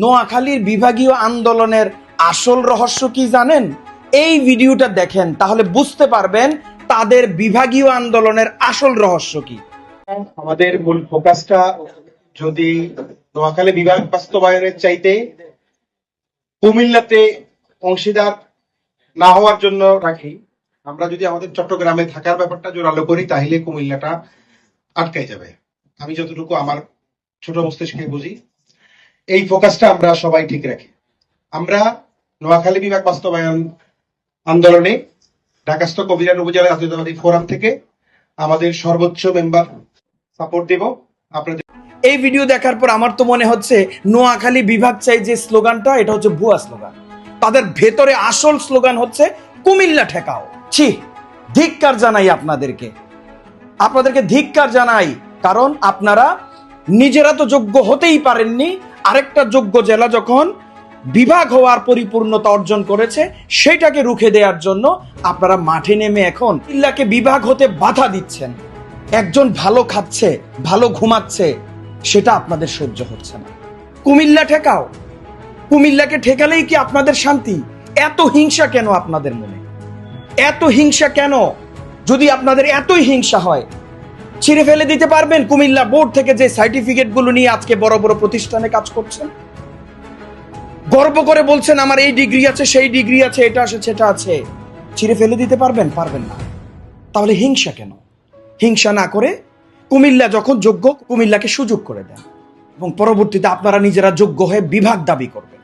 নোয়াখালীর বিভাগীয় আন্দোলনের আসল রহস্য কি জানেন? এই ভিডিওটা দেখেন, তাহলে বুঝতে পারবেন তাদের বিভাগীয় আন্দোলনের আসল রহস্য কি। আমাদের মূল ফোকাসটা যদি নোয়াখালী বিভাগ বাস্তবায়নের চাইতে কুমিল্লাতে অংশীদার না হওয়ার জন্য রাখি, আমরা যদি আমাদের চট্টগ্রামে থাকার ব্যাপারটা জোরালো করি, তাহলে কুমিল্লাটা আটকাই যাবে। আমি যতটুকু আমার ছোট মস্তিষ্কে বুঝি। এই ফোকাসটা আমরা সবাই ঠিক রাখি। আমরা নোয়াখালী বিভাগ বাস্তবায়ন আন্দোলনে ঢাকাস্থ কবিরান উপজেলা জাতীয়তাবাদী ফোরাম থেকে আমাদের সর্বোচ্চ মেম্বার সাপোর্ট দেব। আপনাদের এই ভিডিও দেখার পর আমার তো মনে হচ্ছে নোয়াখালী বিভাগ চাই যে স্লোগানটা, এটা হচ্ছে ভুয়া স্লোগান। তাদের ভেতরে আসল স্লোগান হচ্ছে কুমিল্লা ঠেকাও। ছি, ধিক্কার জানাই আপনাদেরকে। আপনাদেরকে ধিক্কার জানাই, কারণ আপনারা নিজেরা তো যোগ্য হতেই পারেননি আরেকটা যোগ্য জেলা যখন বিভাগ হওয়ার পরিপূর্ণতা অর্জন করেছে সেটাকে রুখে দেওয়ার জন্য আপনারা মাঠে নেমে এখন কুমিল্লাকে বিভাগ হতে বাধা দিচ্ছেন। একজন ভালো খাচ্ছে, ভালো ঘুমাচ্ছে, সেটা আপনাদের সহ্য হচ্ছে না। কুমিল্লা ঠেকাও। কুমিল্লাকে ঠেকালেই কি আপনাদের শান্তি? এত হিংসা কেন আপনাদের মনে? এত হিংসা কেন? যদি আপনাদের এতই হিংসা হয় ছিঁড়ে ফেলে দিতে পারবেন? কুমিল্লা বোর্ড থেকে যে সার্টিফিকেটগুলো নিয়ে আজকে বড় বড় প্রতিষ্ঠানে কাজ করছেন। গর্ব করে বলছেন, আমার এই ডিগ্রি আছে, সেই ডিগ্রি আছে, এটা আছে, সেটা আছে। ছিঁড়ে ফেলে দিতে পারবেন? পারবেন না। তাহলে হিংসা কেন? হিংসা না করে কুমিল্লা যখন যোগ্য, কুমিল্লাকে সুযোগ করে দেন। এবং পরবর্তীতে আপনারা নিজেরা যোগ্য হয়ে বিভাগ দাবি করবেন।